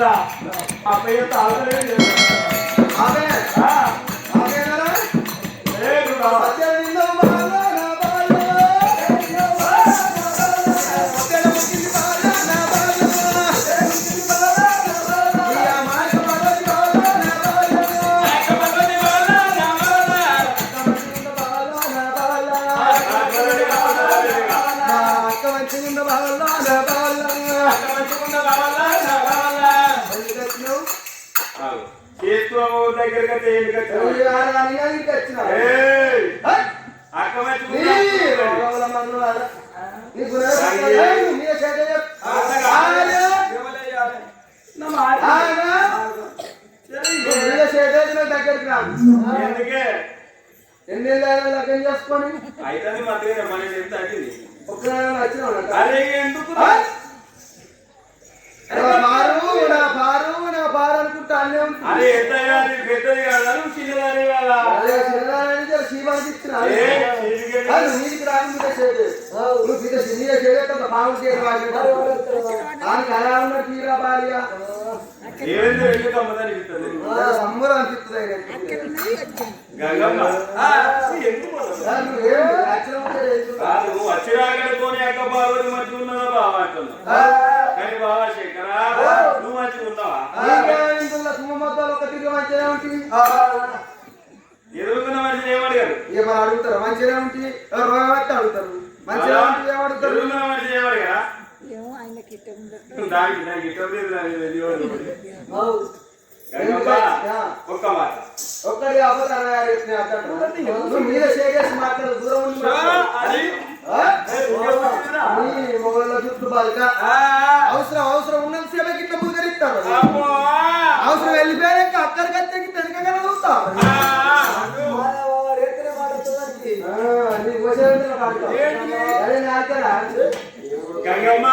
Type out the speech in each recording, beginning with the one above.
ఇట్లా అప్పయ్య ఆమె ఆమె నా దగ్గరికి రాదు. ఎందుకే? ఎన్ని లగ్నం చేసుకొని అయితే మధ్య మన నాకు. అరే ఎందుకు? ఆ? నా పారు నా పారు అనుకుంటా అన్నీ ఉంటుంది. అరే ఎంత అయ్యాలి పెద్దది కదా నువ్వు చిన్నదాని కదా అదే చిన్నదాని జర శివానికి ఇచ్చిన. ఏ, చిరిగే- కాదు, నీకు రాదు మీద చేతి. నువ్వు మీద చిన్నగా చేయకుండా బాగుంది చేయడం దానికి అలా ఉన్న తీరా భార్య సంబరం అనిపిస్తుంది వచ్చిరాకడుతోని అక్క పార్వతి మంచిగా ఉన్నదా బావ అంటున్నావు ఆ, కానీ బావా శంకరా నువ్వు మంచిగా ఉన్నావా? నీకే ఇందులో తుమ్మమ్మద్దాలు ఒక తిరిగి మంచిగా ఉంటుంది ఎదురుకున్న మనిషిని ఏమడిగారు ఏమని అడుగుతారు. మంచిగా ఉంటుంది అడుగుతారు. మంచిగా ఉంటుంది ఏమడుగుతారు ఎదురుకున్న మనిషిని ఏమడిగా ఒక్క మాట. ఒక్కడి మీద మాట్లాడు దూరం మొగల్లో చుట్టూ బాలిక. అవసరం అవసరం ఉన్నంత సేపకి ఇట్లా పూజరిస్తారు అమ్మో! అవసరం వెళ్ళిపోయాక అక్కడికి ఆ! గంగమ్మ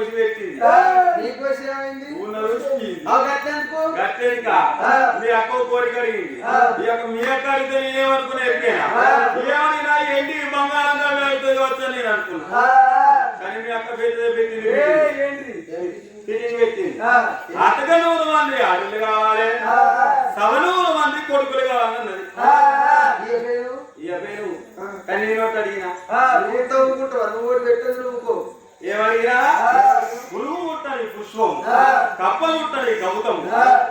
కోసి పెట్టింది. రుచికి. గట్టెనిక మీ అక్క కోరిక అడిగింది. ఇక మీ అక్క అడిగితే నేనేమనుకున్నా ఎరికేనా? ఏమని నా ఎండి బంగారంగా వెళ్తుంది వచ్చని నేను అనుకున్నా. కానీ మీ అక్క పెట్టింది పెట్టింది పెట్టింది. అతగా నూరు మంది ఆడలు కావాలి. సవనూరు మంది కొడుకులు కావాలన్నది. కానీ నేను అడిగినా. ఏమడిగినా పురుగు ముట్టని పుష్పం కప్ప ముట్టని గౌతం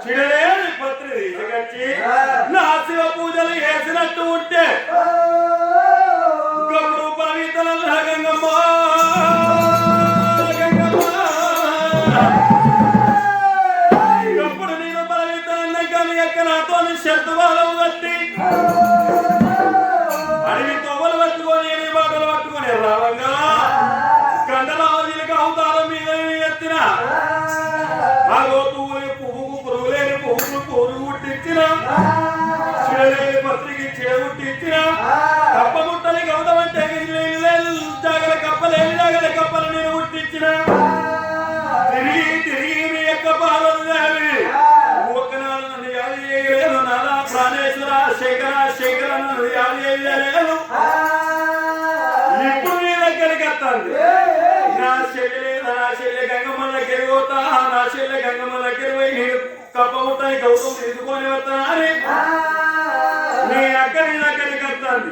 చిడలేని పత్రి తీసుకొచ్చి నా శివ పూజలు చేసినట్టు ఉంటే చిడలేని పత్రికి చిడ పుట్టించిన కప్ప ముట్టని గౌతం అంటే జాగల కప్పలేని జాగల కప్పలు నేను పుట్టించిన తిరిగి తిరిగి మీ యొక్క పార్వతీదేవి ఒక్కనాడు నన్ను యాది చేయలేదు నానా ప్రాణేశ్వర శేఖర శేఖర నన్ను యాది చేయలేదు. ఇప్పుడు నీ దగ్గరికి వస్తాను చెల్లె నా గంగమ్మ దగ్గర పోతా నా చెల్లె గంగమ్మ దగ్గర పోయి నేను కప్పముట్టని గౌతమ్ తీసుకొని వస్తాను అని నీ అక్క నీ దగ్గరికి వస్తాను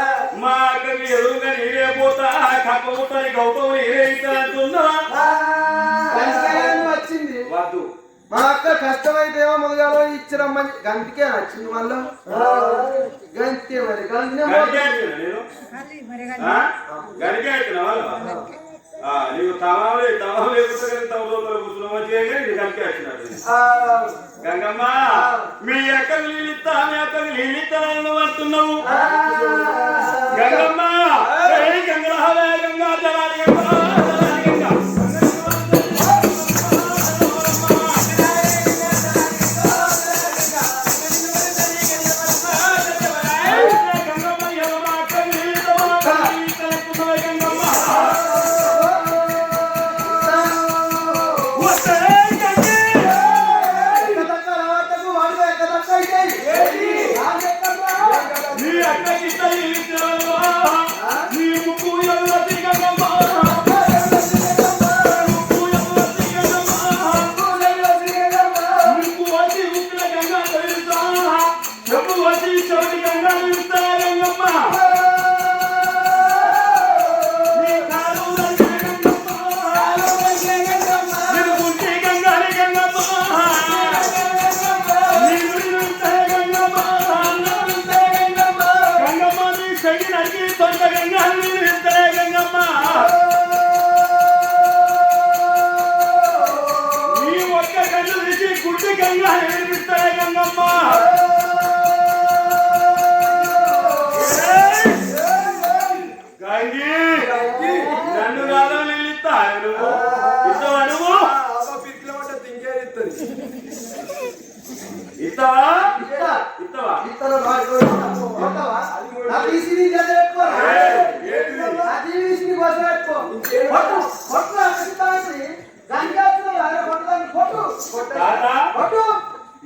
మా అక్కడికి ఎదురుగా నేనే పోతా కప్ప పుట్టని గౌతమ్ వచ్చింది. వద్దు. మా అక్క కష్టమైతేమో మొదలు ఇచ్చిరమ్మని గంటికే నచ్చింది మళ్ళీ? గంటే మరి గంటే నీవు తమాలే తమా లేకపోతే తమలో ముసలమ్మ చేయగానే నీకు గంటే వచ్చినాడు గంగమ్మ మీ అక్కకు నీళ్ళిస్తా మీ అక్కకు నీళ్ళిస్తా అంటున్నావు. గంగమ్మ! గంగా జలాలి గంగా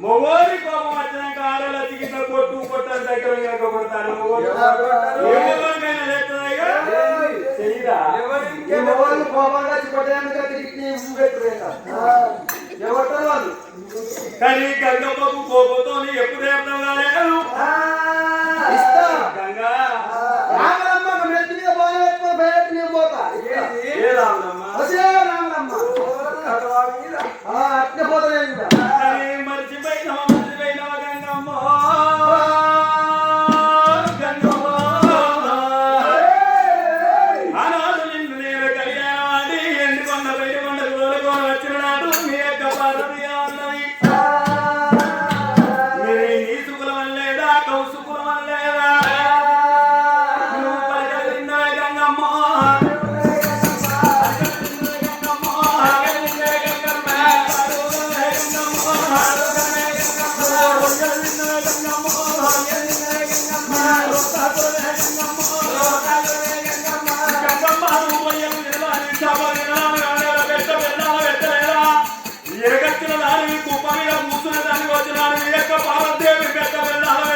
మొగోరి కోపం వచ్చినాక ఆడల చికిత్స కొట్టు కొట్టాలి భజే రామలమ్మ. আল্লাহ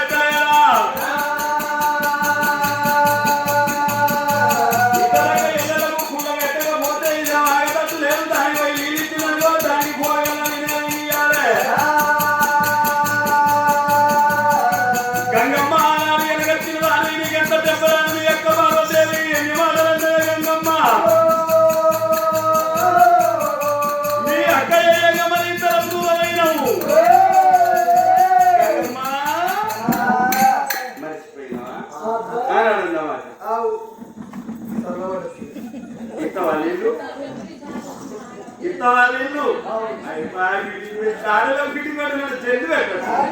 దానిలో ఫిట్టింగ్ పెట్టిన చెల్లి పెట్టాడు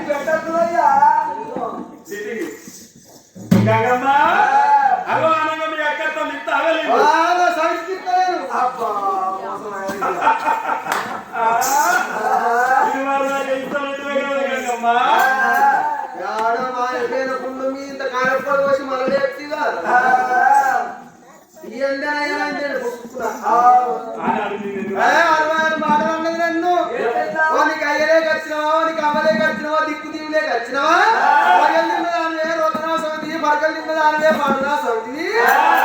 మరకలు నిన్నదానివే పాడునా సౌతివి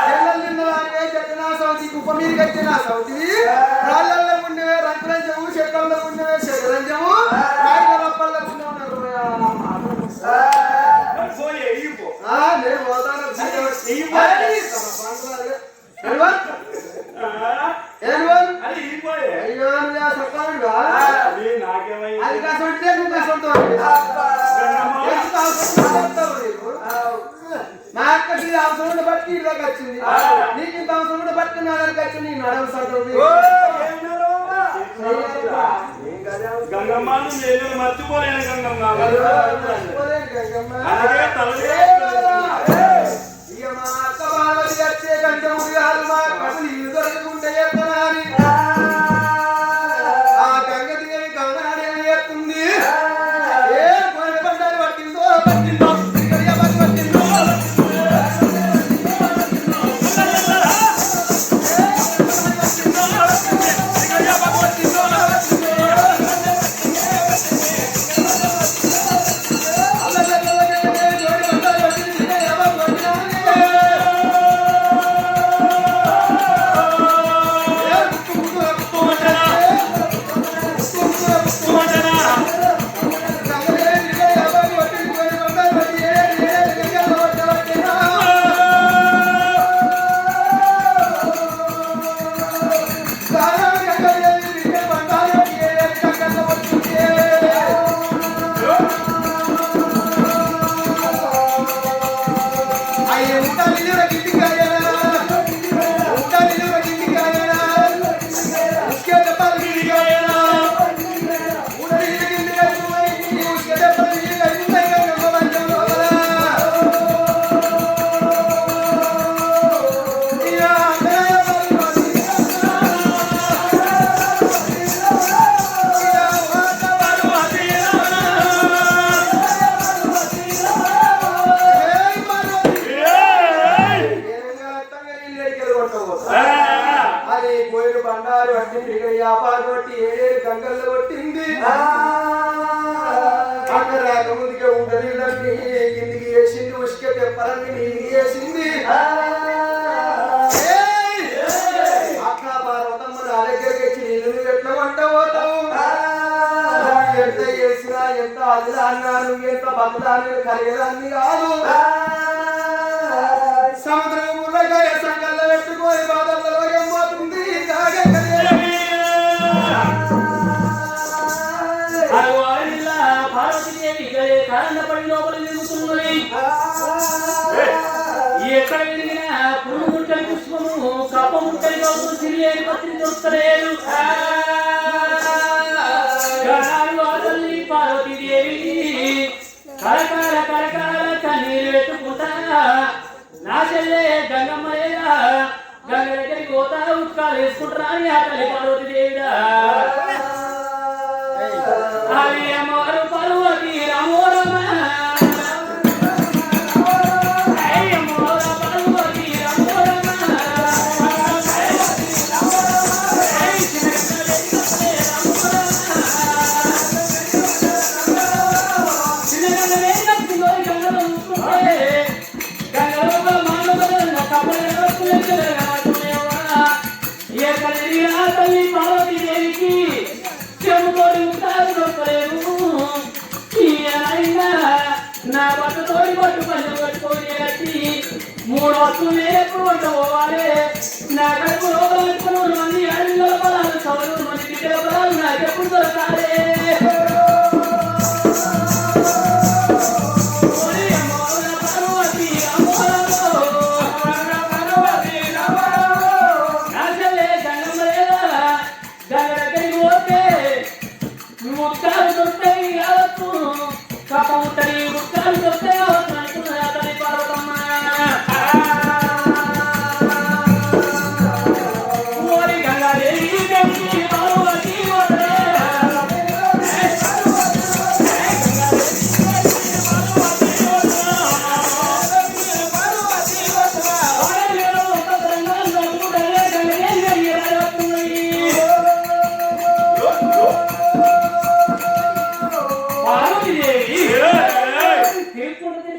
చెల్లెలు నిన్నదానివే చెడ్డనా సౌతి? కుప్ప మీద కట్టినా సౌతివి రాళ్ళల్లో ఉండేవే రంగురంజము చెట్లలో ఉండేవే చెడ్డరంజము రాయిల రప్పల్లో అది కాసం ఉంటే నువ్వు కాసం నా అక్క ఇది అవసరం ఉంటే బట్టి దాకా వచ్చింది నీకు ఇంత అవసరం ఉంటే బట్టి నా దగ్గరికి వచ్చింది. నీకు నడవ నేను మర్చిపోలేను గంగమ్మ. ఇక మా అక్క బాలవతి వచ్చే కంటే మురియాలు మా దొరకకుంటే ఎత్తనాని 아. ఎక్కడ వెళ్ళినా పురుగు ముట్టని పుష్పము కప్ప ముట్టని గౌతులు సిరిలేని పత్రి దొరుకుతలేదు తల్లి పార్వతీదేవి. కరకాల కరకాల కన్నీరు పెట్టుకుంటా నా చెల్లె గంగమ్మయ్యా గంగ దగ్గరికి పోతా ఉత్కాలు వేసుకుంటారా అని ఆ తల్లి పార్వతీదేవిడా హరి అమరు ಶ್ರಾವಣ ತೋರಿಬಟ್ಟು ಬಂದವರ್ಕೋರಿಯತಿ ಮೂರೊತ್ತು ಮೇಕೊಂಡು ಹೋವಾರೆ ನಗರಕ್ಕೆ ಹೋಗಲಿಕ್ಕೂರು ಮಂದಿ ಹಳ್ಳಿಗಳ ಬರಲು ಸಾವಿರ ಮಂದಿ ಬಿಟ್ಟೆ ಬರಲು ನಾಗೆ ಕುಡಿದೋತಾರೆ ಮುಕ್ತಾಯ ದೊಡ್ಡ ಯಾವತ್ತು பள்ளிக்கூடத்தில்